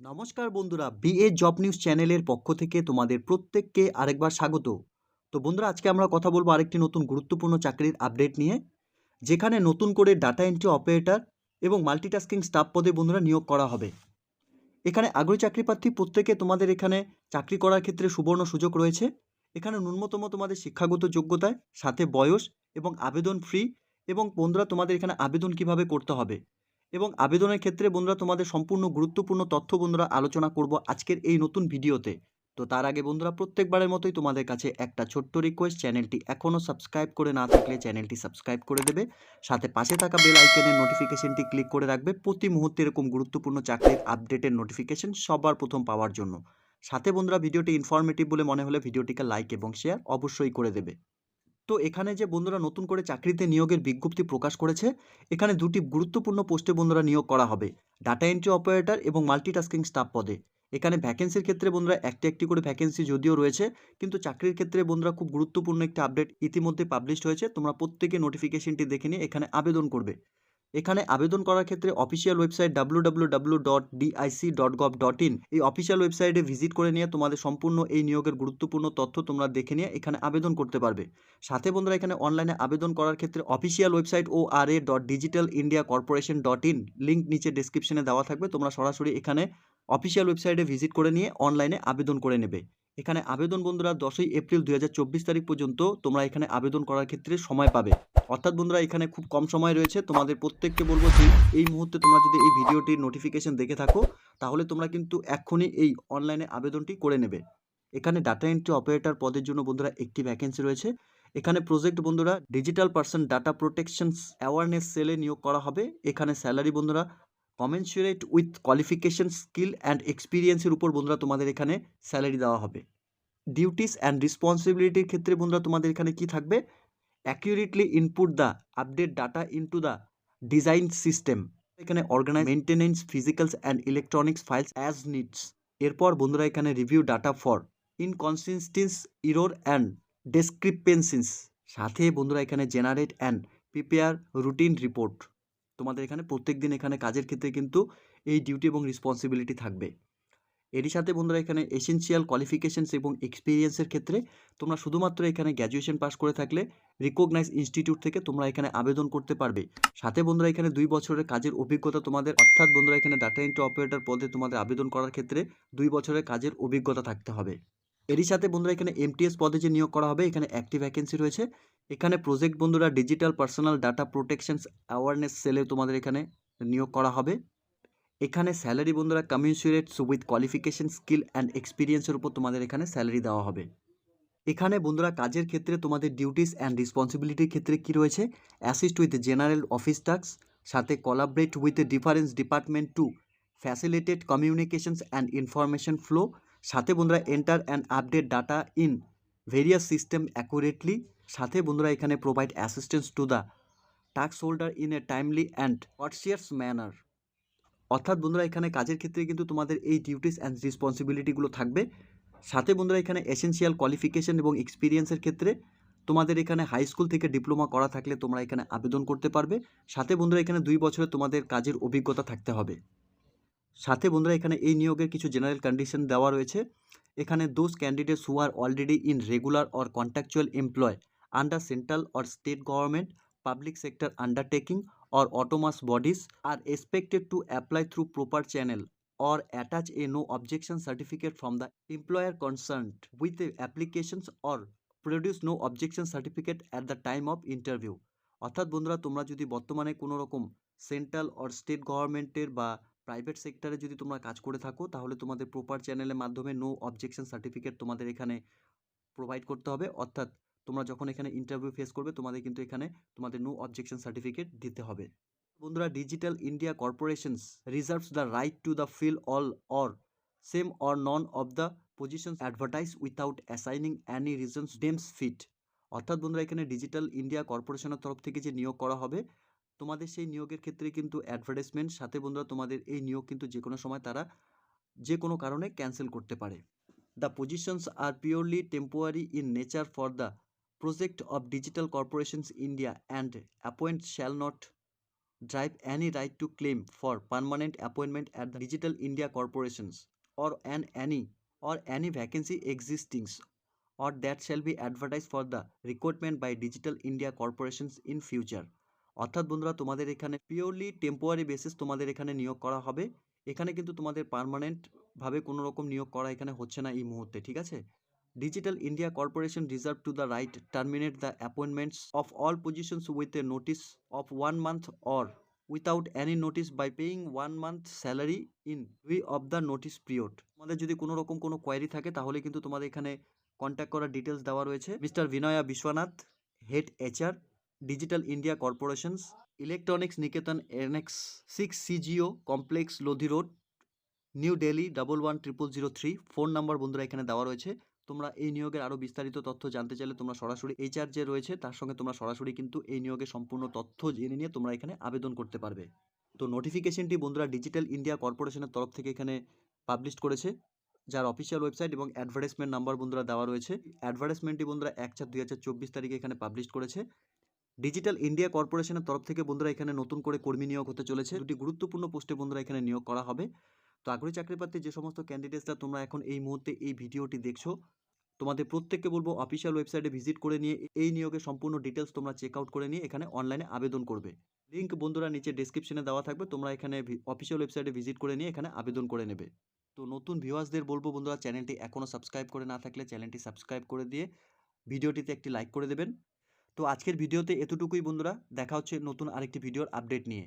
নমস্কার বন্ধুরা BA job news চ্যানেলের পক্ষ থেকে তোমাদের প্রত্যেককে আরেকবার স্বাগত। তো বন্ধুরা, আজকে আমরা কথা বলব আরেকটি নতুন গুরুত্বপূর্ণ চাকরির আপডেট নিয়ে, যেখানে নতুন করে ডাটা এন্ট্রি অপারেটর এবং মাল্টিটাস্কিং স্টাফ পদে বন্ধুরা নিয়োগ করা হবে। এখানে আগ্রহী চাকরি প্রার্থী প্রত্যেকে তোমাদের এখানে চাকরি করার ক্ষেত্রে সুবর্ণ সুযোগ রয়েছে। এখানে ন্যূনতম তোমাদের শিক্ষাগত যোগ্যতায়, সাথে বয়স এবং আবেদন ফ্রি এবং বন্ধুরা তোমাদের এখানে আবেদন কীভাবে করতে হবে। এবং আবেদনের ক্ষেত্রে বন্ধুরা তোমাদের সম্পূর্ণ গুরুত্বপূর্ণ তথ্য বন্ধুরা আলোচনা করব আজকের এই নতুন ভিডিওতে। তো তার আগে বন্ধুরা প্রত্যেকবারের মতোই তোমাদের কাছে একটা ছোট্ট রিকোয়েস্ট চ্যানেলটি এখনও সাবস্ক্রাইব করে না থাকলে চ্যানেলটি সাবস্ক্রাইব করে দেবে। সাথে পাশে থাকা বেল আইকনের নোটিফিকেশনটি ক্লিক করে রাখবে প্রতি মুহূর্তে এরকম গুরুত্বপূর্ণ চাকরির আপডেটের নোটিফিকেশন সবার প্রথম পাওয়ার জন্য। সাথে বন্ধুরা ভিডিওটি ইনফরমেটিভ বলে মনে হলে ভিডিওটিকে লাইক এবং শেয়ার অবশ্যই করে দেবে। তো এখানে যে বন্ধুরা নতুন করে চাকরিতে নিয়োগের বিজ্ঞপ্তি প্রকাশ করেছে, এখানে দুটি গুরুত্বপূর্ণ পোস্টে বন্ধুরা নিয়োগ করা হবে, ডাটা এন্ট্রি অপারেটর এবং মাল্টিটাস্কিং স্টাফ পদে। এখানে ভ্যাকেন্সির ক্ষেত্রে বন্ধুরা একটি একটি করে ভ্যাকেন্সি যদিও রয়েছে, কিন্তু চাকরির ক্ষেত্রে বন্ধুরা খুব গুরুত্বপূর্ণ একটি আপডেট ইতিমধ্যে পাবলিশ হয়েছে, তোমরা প্রত্যেকে নোটিফিকেশনটি দেখে নিয়ে এখানে আবেদন করবে। এখানে আবেদন করার ক্ষেত্রে official website W dot DIC dot gov dot in এই অফিসিয়াল ওয়েবসাইটে ভিজিট করে নিয়ে তোমাদের সম্পূর্ণ এই নিয়োগের গুরুত্বপূর্ণ তথ্য তোমরা দেখে নিয়ে এখানে আবেদন করতে পারবে। সাথে বন্ধুরা, এখানে অনলাইনে আবেদন করার ক্ষেত্রে official website O R A dot digital India corporation dot in link নিচে ডিসক্রিপশনে দেওয়া থাকবে। তোমরা সরাসরি এখানে অফিসিয়াল ওয়েবসাইটে ভিজিট করে নিয়ে অনলাইনে আবেদন করে নেবে। এখানে আবেদন বন্ধুরা দশই এপ্রিল দুই হাজার চব্বিশ তারিখ পর্যন্ত তোমরা এখানে আবেদন করার ক্ষেত্রে সময় পাবে। অর্থাৎ বন্ধুরা এখানে খুব কম সময় রয়েছে। তোমাদের প্রত্যেককে বলব যে এই মুহূর্তে তোমরা যদি এই ভিডিওটির নোটিফিকেশন দেখে থাকো, তাহলে তোমরা কিন্তু এক্ষুনি এই অনলাইনে আবেদনটি করে নেবে। এখানে ডাটা এন্ট্রি অপারেটর পদের জন্য বন্ধুরা একটি ভ্যাকেন্সি রয়েছে। এখানে প্রজেক্ট বন্ধুরা digital person data protections awareness সেলে নিয়োগ করা হবে। এখানে স্যালারি বন্ধুরা commensurate with qualification skill and এক্সপিরিয়েন্সের উপর বন্ধুরা তোমাদের এখানে স্যালারি দেওয়া হবে। ডিউটিস অ্যান্ড রেসপন্সিবিলিটির ক্ষেত্রে বন্ধুরা তোমাদের এখানে কি থাকবে? Accurately input the update data into the design system এখানে organise maintenance physicals and electronics files as needs এরপর বন্ধুরা এখানে review data for inconsistence error and discrepancies সাথে বন্ধুরা এখানে generate and prepare routine report তোমাদের এখানে প্রত্যেক দিন এখানে কাজের ক্ষেত্রে কিন্তু এই ডিউটি এবং রেসপন্সিবিলিটি থাকবে। এরই সাথে বন্ধুরা এখানে এসেনশিয়াল কোয়ালিফিকেশনস এবং এক্সপিরিয়েন্সের ক্ষেত্রে তোমরা শুধুমাত্র এখানে গ্র্যাজুয়েশন পাস করে থাকলে রিকগনাইজ ইনস্টিটিউট থেকে তোমরা এখানে আবেদন করতে পারবে। সাথে বন্ধুরা এখানে দুই বছরের কাজের অভিজ্ঞতা তোমাদের, অর্থাৎ বন্ধুরা এখানে ডাটা এন্ট্রি অপারেটর পদে তোমাদের আবেদন করার ক্ষেত্রে দুই বছরের কাজের অভিজ্ঞতা থাকতে হবে। এরই সাথে বন্ধুরা এখানে এমটিএস পদে যে নিয়োগ করা হবে, এখানে একটি ভ্যাকেন্সি রয়েছে। এখানে প্রজেক্ট বন্ধুরা digital personal data protections awareness সেলে তোমাদের এখানে নিয়োগ করা হবে। এখানে স্যালারি বন্ধুরা commensurates with qualification skill and এক্সপিরিয়েন্সের উপর তোমাদের এখানে স্যালারি দেওয়া হবে। এখানে বন্ধুরা কাজের ক্ষেত্রে তোমাদের ডিউটিস অ্যান্ড রেসপন্সিবিলিটির ক্ষেত্রে কি রয়েছে? Assist with general office task সাথে collaborate with difference department to facilitate communications and information flow সাথে বন্ধুরা enter and update data in various system accurately সাথে বন্ধুরা এখানে provide assistance to the task holder in a timely and courteous manner অর্থাৎ বন্ধুরা এখানে কাজের ক্ষেত্রে কিন্তু তোমাদের এই ডিউটিস অ্যান্ড রেসপন্সিবিলিটিগুলো থাকবে। সাথে বন্ধুরা এখানে এসেনশিয়াল কোয়ালিফিকেশন এবং এক্সপিরিয়েন্সের ক্ষেত্রে তোমাদের এখানে হাই স্কুল থেকে ডিপ্লোমা করা থাকলে তোমরা এখানে আবেদন করতে পারবে। সাথে বন্ধুরা এখানে দুই বছরে তোমাদের কাজের অভিজ্ঞতা থাকতে হবে। সাথে বন্ধুরা এখানে এই নিয়োগের কিছু জেনারেল কন্ডিশন দেওয়া রয়েছে। এখানে those candidates who are already in regular or contractual employ under central or state government public sector undertaking or autonomous bodies are expected to apply through proper channel or attach a no objection certificate from the employer concern with applications or produce no objection certificate at the time of interview অর্থাৎ বন্ধুরা, তোমরা যদি বর্তমানে কোনো রকম central or state গভর্নমেন্টের বা private সেক্টরে যদি তোমরা কাজ করে থাকো, তাহলে তোমাদের প্রপার চ্যানেলের মাধ্যমে নো অবজেকশন সার্টিফিকেট তোমাদের এখানে প্রোভাইড করতে হবে। অর্থাৎ তোমরা যখন এখানে ইন্টারভিউ ফেস করবে, তোমাদের কিন্তু এখানে তোমাদের নো অবজেকশন সার্টিফিকেট দিতে হবে। বন্ধুরা digital India corporations reserves the right to the fill all or same or none of the positions advertise without assigning any reasons deems fit অর্থাৎ বন্ধুরা, এখানে ডিজিটাল ইন্ডিয়া কর্পোরেশনের তরফ থেকে যে নিয়োগ করা হবে, তোমাদের সেই নিয়োগের ক্ষেত্রে কিন্তু অ্যাডভার্টাইজমেন্ট সাথে বন্ধুরা, তোমাদের এই নিয়োগ কিন্তু যে কোনো সময় তারা যে কোনো কারণে ক্যান্সেল করতে পারে। The positions are purely temporary in nature for the project of digital corporations india and appoint shall not drive any right to claim for permanent appointment at the digital India corporations or an any or any vacancy existings or that shall be advertised for the recruitment by Digital India Corporations in future. অর্থাৎ বন্ধুরা, তোমাদের এখানে purely temporary basis তোমাদের এখানে নিয়োগ করা হবে। এখানে কিন্তু তোমাদের পার্মানেন্টভাবে কোনো রকম নিয়োগ করা এখানে হচ্ছে না এই মুহূর্তে, ঠিক আছে? Digital India corporation reserve to the right terminate the appointments of all positions with a notice of one month or without any notice by paying one month salary in lieu of the notice period তোমাদের যদি কোনো রকম কোনো query থাকে, তাহলে কিন্তু তোমাদের এখানে কন্ট্যাক্ট করার ডিটেলস দেওয়া রয়েছে। Mister Vinaya Vishwanath head HR digital India corporations electronics Niketan annex six CGO complex Lodhi road new Delhi double one triple zero three phone number বন্ধুরা এখানে দেওয়া রয়েছে। তোমরা এই নিয়োগের আরও বিস্তারিত তথ্য জানতে চাইলে তোমরা সরাসরি এইচআর যে রয়েছে, তার সঙ্গে তোমরা সরাসরি কিন্তু এই নিয়োগের সম্পূর্ণ তথ্য জেনে নিয়ে তোমরা এখানে আবেদন করতে পারবে। তো নোটিফিকেশনটি বন্ধুরা ডিজিটাল ইন্ডিয়া কর্পোরেশনের তরফ থেকে এখানে পাবলিশ করেছে, যার অফিসিয়াল ওয়েবসাইট এবং অ্যাডভার্টাইজমেন্ট নাম্বার বন্ধুরা দেওয়া রয়েছে। অ্যাডভার্টাইজমেন্টটি বন্ধুরা এক চার দুই হাজার চব্বিশ তারিখে এখানে পাবলিশ করেছে। ডিজিটাল ইন্ডিয়া কর্পোরেশনের তরফ থেকে বন্ধুরা এখানে নতুন করে কর্মী নিয়োগ হতে চলেছে। দুটি গুরুত্বপূর্ণ পোস্টে বন্ধুরা এখানে নিয়োগ করা হবে। তো আগ্রহী চাকরি প্রার্থী যে সমস্ত ক্যান্ডিডেটসরা তোমরা এখন এই মুহূর্তে এই ভিডিওটি দেখছ, তোমাদের প্রত্যেককে বলব অফিসিয়াল ওয়েবসাইটে ভিজিট করে নিয়ে এই নিয়োগের সম্পূর্ণ ডিটেলস তোমরা চেক আউট করে নিয়ে এখানে অনলাইনে আবেদন করবে। লিঙ্ক বন্ধুরা নিচে ডিসক্রিপশনে দেওয়া থাকবে, তোমরা এখানে অফিসিয়াল ওয়েবসাইটে ভিজিট করে নিয়ে এখানে আবেদন করে নেবে। তো নতুন ভিউয়ার্সদের বলব বন্ধুরা চ্যানেলটি এখনও সাবস্ক্রাইব করে না থাকলে চ্যানেলটি সাবস্ক্রাইব করে দিয়ে ভিডিওটিতে একটি লাইক করে দেবেন। তো আজকের ভিডিওতে এতটুকুই বন্ধুরা, দেখা হচ্ছে নতুন আরেকটি ভিডিওর আপডেট নিয়ে।